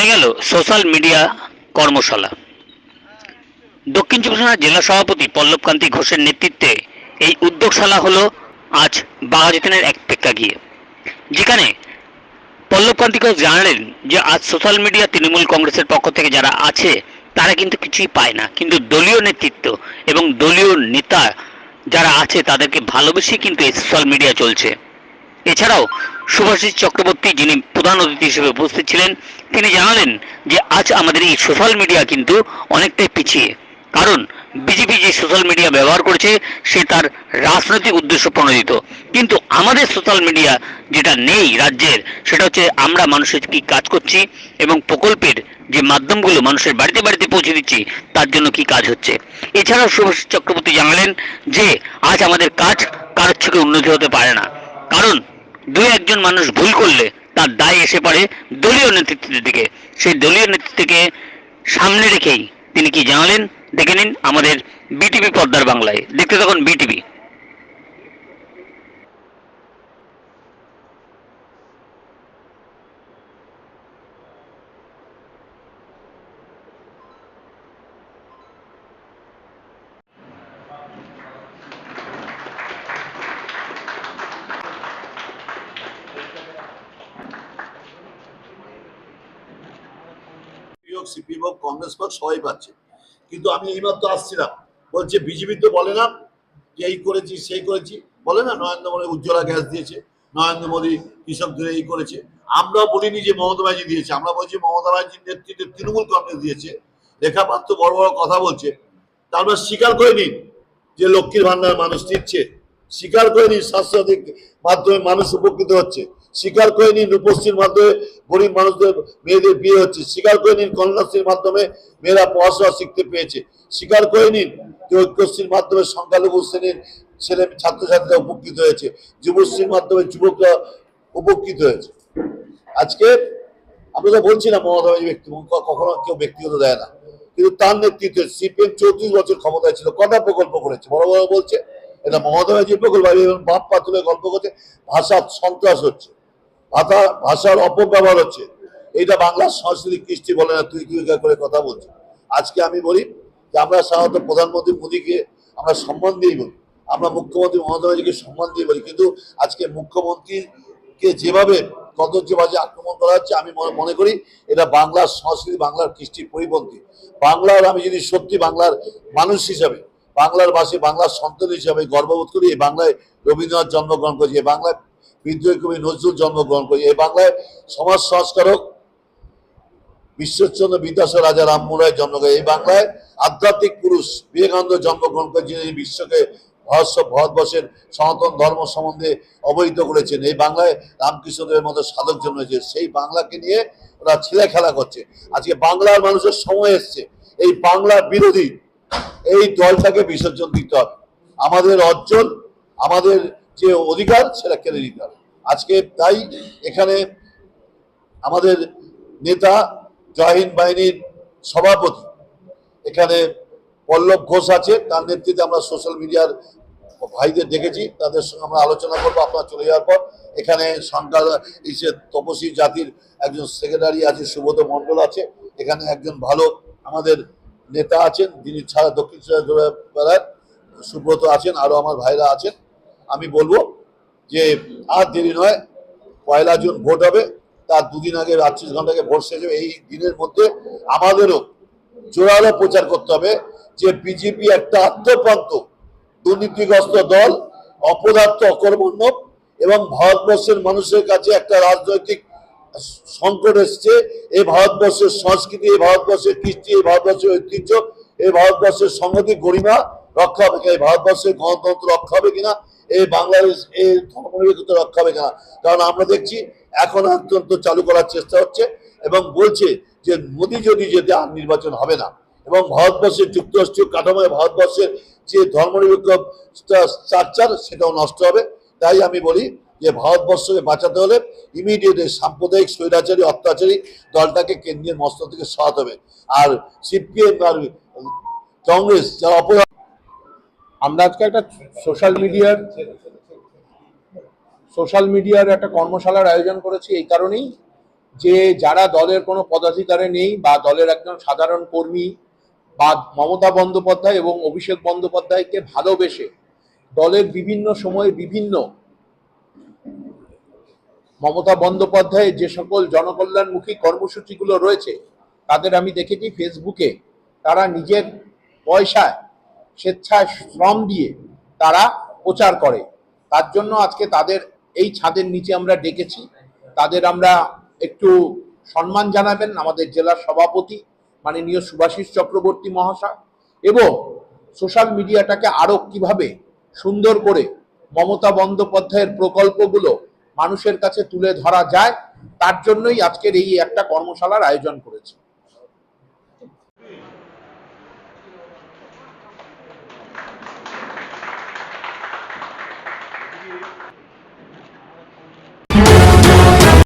হয়ে গেল social media কর্মশালা। দক্ষিণ চব্বিশ জেলা সভাপতি পল্লবকান্তি ঘোষের নেতৃত্বে এই উদ্যোগশালা হলো আজ বাঘাযতীনের এক প্রেক্ষাগৃহে যেখানে পল্লবকান্তি ঘোষ জানালেন যে, আজ সোশ্যাল মিডিয়া তৃণমূল কংগ্রেসের পক্ষ থেকে যারা আছে, তারা কিন্তু কিছুই পায় না। কিন্তু দলীয় নেতৃত্ব এবং দলীয় নেতা যারা আছে, তাদেরকে ভালোবেসে কিন্তু এই সোশ্যাল মিডিয়া চলছে। এছাড়াও সুভাষিস চক্রবর্তী, যিনি প্রধান অতিথি হিসেবে উপস্থিত ছিলেন, তিনি জানালেন যে আজ আমাদের এই সোশ্যাল মিডিয়া কিন্তু অনেকটাই পিছিয়ে। কারণ বিজেপি যে সোশ্যাল মিডিয়া ব্যবহার করেছে, সে তার রাজনৈতিক উদ্দেশ্য প্রণোদিত। কিন্তু আমাদের সোশ্যাল মিডিয়া যেটা নেই রাজ্যের, সেটা হচ্ছে আমরা মানুষের কি কাজ করছি এবং প্রকল্পের যে মাধ্যমগুলো মানুষের বাড়িতে বাড়িতে পৌঁছে দিচ্ছি, তার জন্য কি কাজ হচ্ছে। এছাড়াও সুভাষিস চক্রবর্তী জানালেন যে আজ আমাদের কাজ কারোর থেকে উন্নতি হতে পারে না। কারণ দুই একজন মানুষ ভুল করলে তার দায় এসে পড়ে দলীয় নেতৃত্বের দিকে। সেই দলীয় নেতৃত্বকে সামনে রেখেই তিনি কি জানালেন? দেখে নিন আমাদের বিটিভি পর্দার বাংলায়। দেখতে তখন বিটিভি। হোক সিপিএম হোক, কংগ্রেস হোক, সবাই পাচ্ছে। কিন্তু আমি এইমাত্র আসছিলাম বলছে, বিজেপি তো বলে না যে এই করেছি, সেই করেছি। বলে না, নরেন্দ্র মোদী উজ্জ্বলা গ্যাস দিয়েছে, নরেন্দ্র মোদী কৃষকদের এই করেছে। আমরা বলিনি যে মমতা ব্যানার্জি দিয়েছে, আমরা বলছি মমতা ব্যানার্জির নেতৃত্বে তৃণমূল কংগ্রেস দিয়েছে। রেখা পাত্র বড় বড় কথা বলছে। তারপর স্বীকার করে নিন যে লক্ষ্মীর ভান্ডার মানুষ দিচ্ছে। স্বীকার করে নিন স্বাস্থ্যসাথীর মাধ্যমে মানুষ উপকৃত হচ্ছে। স্বীকার করে নিন রূপশ্রীর মাধ্যমে গরিব মানুষদের, মেয়েদের বিয়ে হচ্ছে। স্বীকার করে নিন কন্যাশ্রীর মাধ্যমে মেয়েরা পড়াশোনা শিখতে পেয়েছে। স্বীকার করে নিন যে ঐক্যশ্রীর মাধ্যমে সংখ্যালঘু শ্রেণির ছেলে, ছাত্রছাত্রীরা উপকৃত হয়েছে। যুবশ্রীর মাধ্যমে যুবকরা উপকৃত হয়েছে। আজকে আমরা তো বলছি না মমতা ব্যানার্জি ব্যক্তি কখনো কেউ ব্যক্তিগত দেয় না। কিন্তু তার নেতৃত্বে সিপিএম চৌত্রিশ বছর ক্ষমতায় ছিল। কটা প্রকল্প করেছে? বড় বড় বলছে। এটা মমতা ব্যানার্জির প্রকল্প। বাপ পাতুলে গল্প করছে। ভাষা সন্ত্রাস হচ্ছে। ভাষা, ভাষার অপব্যবহার হচ্ছে। এটা বাংলার সংস্কৃতি কৃষ্টি বলে না, তুই তুই করে কথা বলছে আজকে আমি বলি যে আমরা সাধারণত প্রধানমন্ত্রী মোদীকে আমরা সম্মান দিয়েই বলি, আমরা মুখ্যমন্ত্রী মমতা ব্যানার্জিকে সম্মান দিয়ে বলি, কিন্তু আজকে মুখ্যমন্ত্রীকে যেভাবে কদর্য বাজে আক্রমণ করা হচ্ছে, আমি মনে- করি এটা বাংলার সংস্কৃতি, বাংলার কৃষ্টির পরিপন্থী। বাংলার আমি যদি সত্যি বাংলার মানুষ হিসাবে, বাংলার বাসী, বাংলার সন্তান হিসাবে গর্ববোধ করি, এই বাংলায় রবীন্দ্রনাথ জন্মগ্রহণ করেছে বাংলায় বিদ্রোহী কবি নজরুল জন্মগ্রহণ করি। এই বাংলায় সমাজ সংস্কারক বিশ্বচন্দ্র বিদ্যাসাগর রাজা রামমোহন জন্মগ্রহণ এই বাংলায় আধ্যাত্মিক পুরুষ বিবেকানন্দ জন্মগ্রহণ করে যিনি বিশ্বকে ভারত ভারতবর্ষের সনাতন ধর্ম সম্বন্ধে অবহিত করেছেন। এই বাংলায় রামকৃষ্ণদেবের মতো সাধক জন্মেছে সেই বাংলাকে নিয়ে ওরা ছেলে খেলা করছে। আজকে বাংলার মানুষের সময় এসছে। এই বাংলা বিরোধী এই দলটাকে বিসর্জন দিতে হবে। আমাদের অর্জন, আমাদের যে অধিকার সেটা কেড়ে নিতে হবে। আজকে তাই এখানে আমাদের নেতা জয়হিন্দ বাহিনীর সভাপতি, এখানে পল্লব ঘোষ আছে, তার নেতৃত্বে আমরা সোশ্যাল মিডিয়ার ভাইদের দেখেছি তাদের সঙ্গে আমরা আলোচনা করব, আপনার চলে যাওয়ার পর। এখানে সংখ্যা তপসী জাতির একজন সেক্রেটারি আছে সুবোধ মণ্ডল আছে, এখানে একজন ভালো আমাদের নেতা আছেন, যিনি ছাড়া দক্ষিণ বেলার সুব্রত আছেন আরও আমার ভাইরা আছেন। বলব যে আর দেরি নয়, পয়লা জুন ভোট হবে, তার দুদিন আগে আটত্রিশ ঘন্টাকে ভোট শেষ হবে। এই দিনের মধ্যে আমাদেরও জোরালো প্রচার করতে হবে যে বিজেপি একটা আত্মপ্রান্ত, দুর্নীতিগ্রস্ত দল, অপদার্থ, অকর্মণ্য এবং ভারতবর্ষের মানুষের কাছে একটা রাজনৈতিক সংকট এসছে। এই ভারতবর্ষের সংস্কৃতি, এই ভারতবর্ষের কৃষ্টি, এই ভারতবর্ষের ঐতিহ্য, এই ভারতবর্ষের সংহতি গরিমা রক্ষা হবে কিনা, এই ভারতবর্ষের গণতন্ত্র রক্ষা হবে কিনা এই বাংলাদেশ এই ধর্মনিরপেক্ষতা রক্ষা হবে কিনা? কারণ আমরা দেখছি এখন অত্যন্ত চালু করার চেষ্টা হচ্ছে এবং বলছে যে মোদী যদি যেতে আর নির্বাচন হবে না এবং ভারতবর্ষের যুক্তরাষ্ট্রীয় কাঠামোয় ভারতবর্ষের যে ধর্মনিরপেক্ষ স্ট্রাকচার সেটাও নষ্ট হবে। তাই আমি বলি যে ভারতবর্ষকে বাঁচাতে হলে ইমিডিয়েট সাম্প্রদায়িক স্বৈরাচারী, অত্যাচারী দলটাকে কেন্দ্রীয় মস্ত থেকে সরাতে হবে। আর সিপিএম আর কংগ্রেস যারা অপরাধ আমরা আজকে একটা সোশ্যাল মিডিয়ার সোশ্যাল মিডিয়ার একটা কর্মশালার আয়োজন করেছি এই কারণেই যে যারা দলের কোনো পদাধিকারে নেই বা দলের একজন সাধারণ কর্মী বা মমতা বন্দ্যোপাধ্যায় এবং অভিষেক বন্দ্যোপাধ্যায়কে ভালোবেসে দলের বিভিন্ন সময়ে বিভিন্ন মমতা বন্দ্যোপাধ্যায়ের যে সকল জনকল্যাণমুখী কর্মসূচিগুলো রয়েছে, তাদের আমি দেখেছি ফেসবুকে তারা নিজের পয়সায় স্বেচ্ছায় শ্রম দিয়ে তারা প্রচার করে। তার জন্য আজকে তাদের এই ছাদের নিচে আমরা ডেকেছি। তাদের আমরা একটু সম্মান জানাবেন আমাদের জেলার সভাপতি মাননীয় সুভাষিস চক্রবর্তী মহাশয় এবং সোশ্যাল মিডিয়াটাকে আরও কীভাবে সুন্দর করে মমতা বন্দ্যোপাধ্যায়ের প্রকল্পগুলো মানুষের কাছে তুলে ধরা যায়, তার জন্যই আজকের এই একটা কর্মশালার আয়োজন করেছে।